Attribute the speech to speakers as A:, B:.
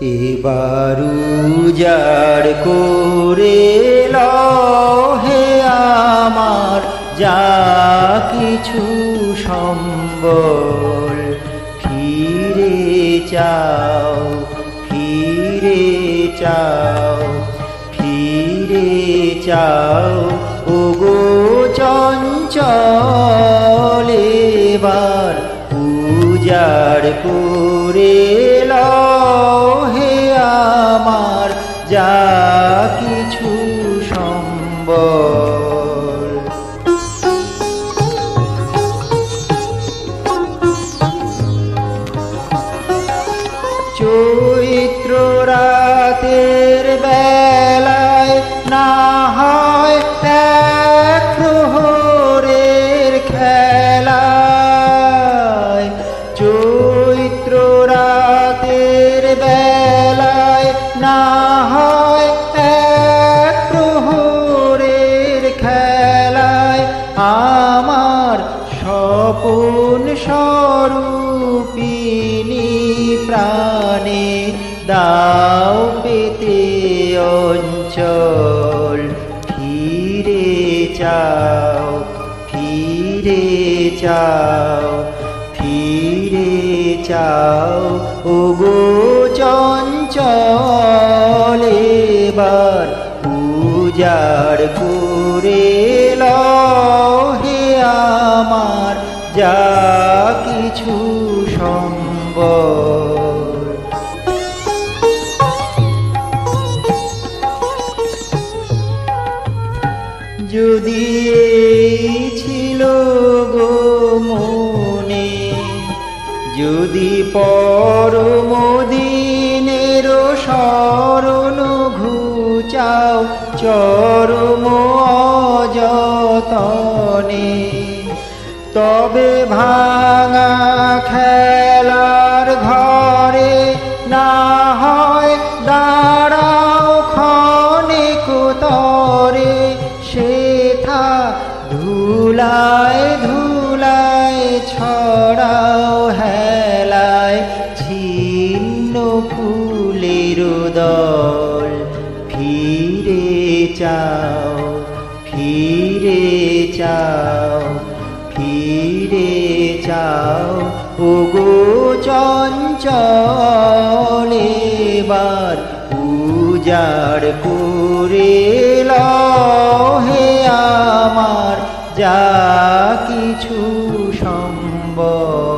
A: এবার উজাড় করে লহে আমার যা কিছু সম্বল। ফিরে চাও ফিরে চাও ফিরে চাও ওগো চঞ্চল এবার উজাড় করে হে আমার যা কিছু স্বপন স্বরূপিনী প্রাণে দাও পেতে অঞ্চল। ফিরে চাও ফিরে চাও ফিরে চাও। ওগো চঞ্চল, এবার উজাড় করে হে আমার। যা কিছু সম্ভব যদি ছিল গো মনে যদি পরমদিনের স্মরণ ঘুচাও চরম তবে ভাঙা খেলার ঘরে না হয় দাঁড়াও ক্ষণে কোতরে সেথা ধুলায় ধুলায় ছড়াও হেলায় ছিন্ন ফুলের দল। ফিরে চাও ফিরে চাও। চাও। ওগো চঞ্চল এবার উজাড় লহে আমার যা কিছু সম্ভব।